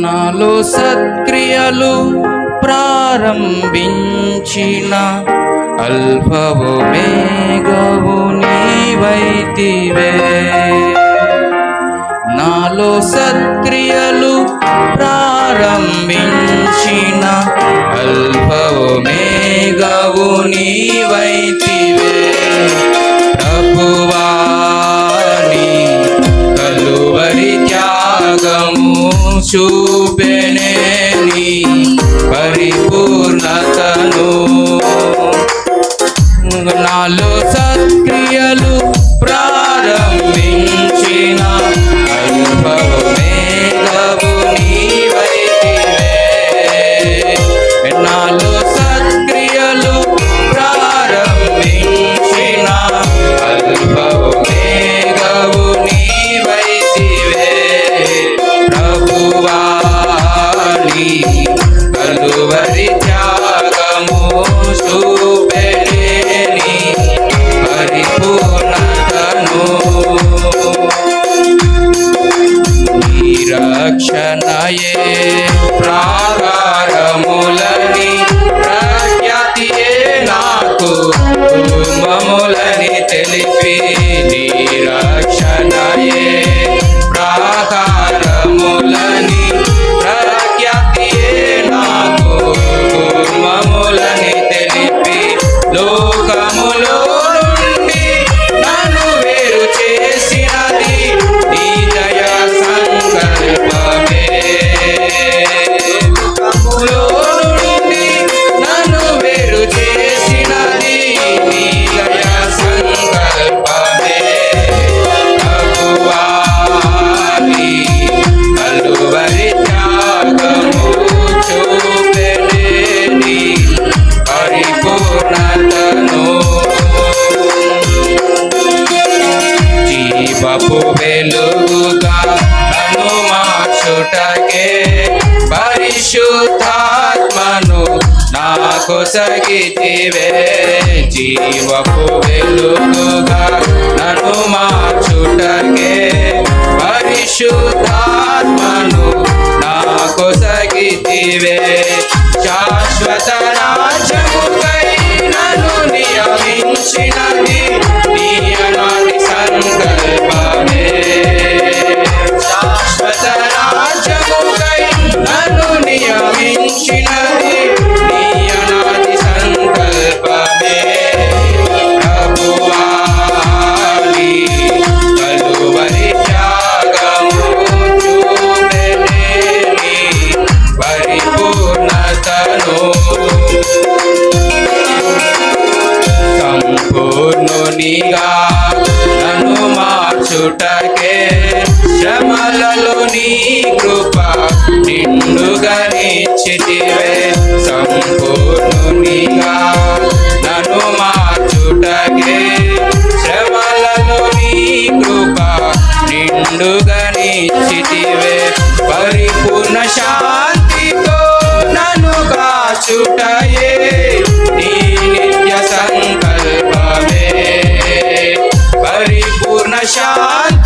నాలో సత్క్రియలు ప్రారంభించిన. అల్పవు మేఘవు నీవైతివే. నాలో సత్క్రియలు ప్రారంభించిన. అల్పవు మేఘవు నీవైతివే. ప్రభువాని కలువరి త్యాగము చూ రక్షణయే ప్రాకారములని ప్రఖ్యాతియే నాకు? మములని తెలిపి నీ రక్షణయే. ప్రాకారములని ప్రఖ్యాతియే నాకు? మములని తెలిపి లోకములో జీవపు వెలుగుగా నన్ను మార్చుటకే పరిశుద్ధాత్మను నాకు సగితివే జీవపు వెలుగుగా నన్ను మార్చుటకే పరిశుద్ధాత్మను నాకు సగితివే శాశ్వత రాజ్యముకై నన్ను నియమించిన నీగా నన్ను మార్చుటకే శ్రమలలో నీ కృప నిండుగా నిచ్చితివే. শান্তি